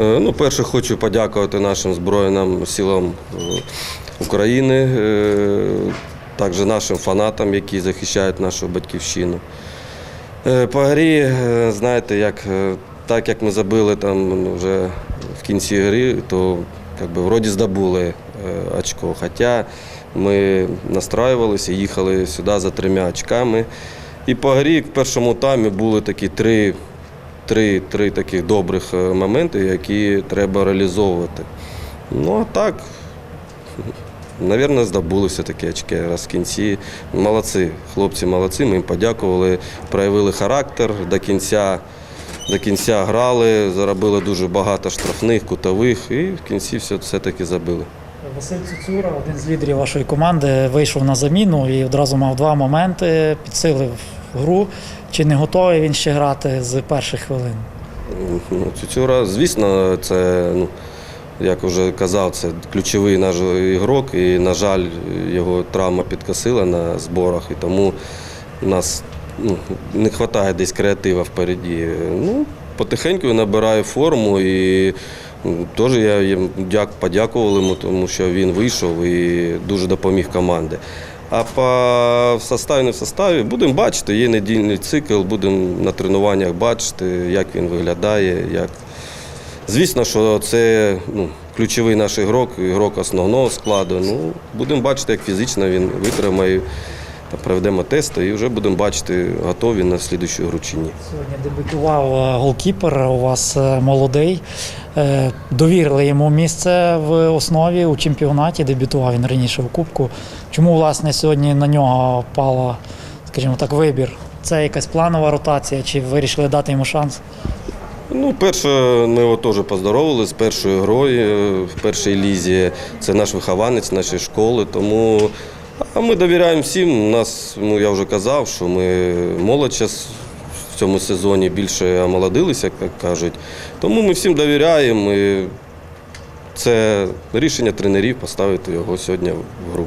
Е, Ну, перше, хочу подякувати нашим Збройним силам е, України, е, також нашим фанатам, які захищають нашу батьківщину. По грі, знаєте, як, так як ми забили там ну, вже в кінці гри, то як вроді здобули очко. Хоча ми настраювалися, їхали сюди за трьома очками. І по грі в першому таймі були такі три, три, три таких добрих е, моменти, які треба реалізовувати. Ну а так, Навірно, здобули все-таки очки раз в кінці. Молодці, хлопці молодці, ми їм подякували, проявили характер до кінця. До кінця грали, заробили дуже багато штрафних, кутових і в кінці все, все-таки забили. Василь Цуцура, один з лідерів вашої команди, вийшов на заміну і одразу мав два моменти, підсилив гру. Чи не готовий він ще грати з перших хвилин? Ну, звісно, це, ну, як вже казав, це ключовий наш ігрок, і, на жаль, його травма підкосила на зборах, і тому у нас ну, не вистачає десь креатива впереді. Ну, потихеньку набирає форму і ну, теж я їм подякував йому, тому що він вийшов і дуже допоміг команді. А по в составі, не в составі будемо бачити, є недільний цикл, будемо на тренуваннях бачити, як він виглядає. Як... Звісно, що це ну, ключовий наш ігрок, ігрок основного складу. Ну, будемо бачити, як фізично він витримає. Та проведемо тести і вже будемо бачити, готові на слідущу гру чи ні. Сьогодні дебютував е, голкіпер, у вас е, молодий. Е, Довірили йому місце в основі у чемпіонаті. Дебютував він раніше в Кубку. Чому власне сьогодні на нього впала, скажімо так, вибір? Це якась планова ротація, чи вирішили дати йому шанс? Ну, перше, ми його теж поздоровили з першою грою в першій лізі. Це наш вихованець нашої школи. Тому а ми довіряємо всім. У нас, ну я вже казав, що ми молодь в цьому сезоні більше омолодилися, як кажуть. Тому ми всім довіряємо. І це рішення тренерів поставити його сьогодні в гру.